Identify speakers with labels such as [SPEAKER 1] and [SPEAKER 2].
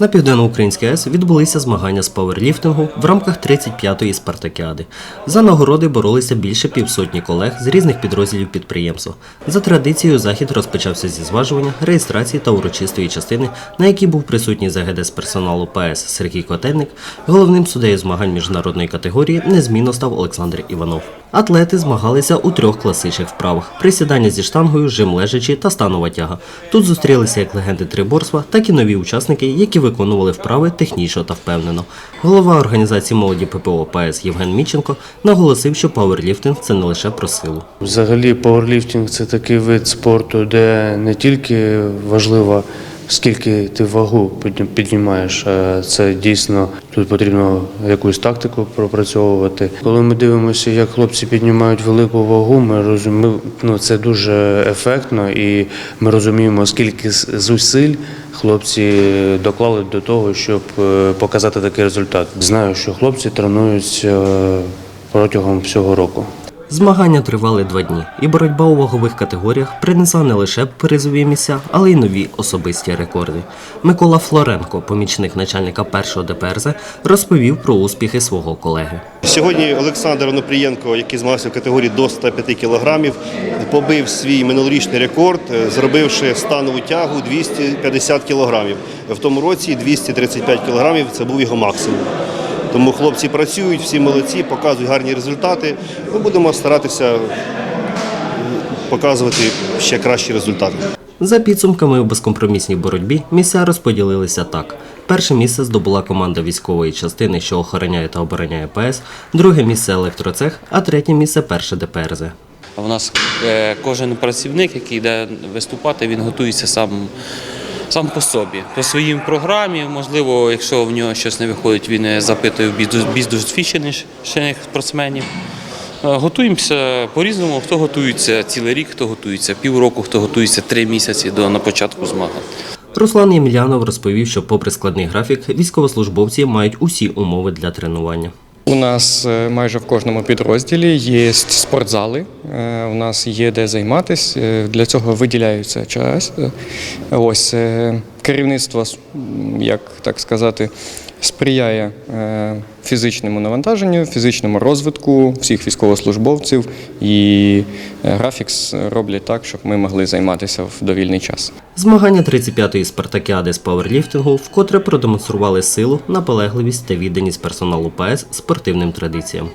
[SPEAKER 1] На південноукраїнській АЕС відбулися змагання з пауерліфтингу в рамках 35-ї спартакіади. За нагороди боролися більше півсотні колег з різних підрозділів підприємства. За традицією, захід розпочався зі зважування, реєстрації та урочистої частини, на якій був присутній ЗГД з персоналу ПАЕС Сергій Котельник. Головним суддею змагань міжнародної категорії незмінно став Олександр Іванов. Атлети змагалися у трьох класичних вправах: присідання зі штангою, жим лежачі та станова тяга. Тут зустрілися як легенди триборства, так і нові учасники, які виконували вправи технічно та впевнено. Голова організації молоді ППО ПАЕС Євген Міченко наголосив, що пауерліфтинг це не лише про силу.
[SPEAKER 2] Взагалі, пауерліфтинг це такий вид спорту, де не тільки важливо, скільки ти вагу піднімаєш, а це дійсно тут потрібно якусь тактику пропрацьовувати. Коли ми дивимося, як хлопці піднімають велику вагу, ми розуміємо, ну це дуже ефектно, і ми розуміємо, скільки зусиль хлопці доклали до того, щоб е, показати такий результат. Знаю, що хлопці тренуються е, протягом всього року.
[SPEAKER 1] Змагання тривали два дні, і боротьба у вагових категоріях принесла не лише призові місця, але й нові особисті рекорди. Микола Флоренко, помічник начальника першого ДПРЗ, розповів про успіхи свого колеги.
[SPEAKER 3] Сьогодні Олександр Онопрієнко, який змагався в категорії до 105 кілограмів, побив свій минулорічний рекорд, е, зробивши станову тягу 250 кілограмів. В тому році 235 кілограмів це був його максимум. Тому хлопці працюють, всі молодці, показують гарні результати. Ми будемо старатися показувати ще кращі результати.
[SPEAKER 1] За підсумками у безкомпромісній боротьбі місця розподілилися так. Перше місце здобула команда військової частини, що охороняє та обороняє ПС, друге місце електроцех, а третє місце перше ДПРЗ.
[SPEAKER 4] У нас е, кожен працівник, який йде виступати, він готується сам, сам по собі, по своїм програмі. Можливо, якщо в нього щось не виходить, він е, запитує більш дос- досвідчених спортсменів. Е, Готуємося по-різному, хто готується цілий рік, хто готується півроку, хто готується три місяці до на початку змагань.
[SPEAKER 1] Руслан Ємельянов розповів, що попри складний графік, військовослужбовці мають усі умови для тренування.
[SPEAKER 5] У нас е, майже в кожному підрозділі є спортзали. е, У нас є де займатися. е, Для цього виділяється час. Ось керівництво, як так сказати, сприяє е, фізичному навантаженню, фізичному розвитку всіх військовослужбовців і графікс роблять так, щоб ми могли займатися в довільний час.
[SPEAKER 1] Змагання 35-ї спартакіади з пауерліфтингу вкотре продемонстрували силу, наполегливість та відданість персоналу ПС спортивним традиціям.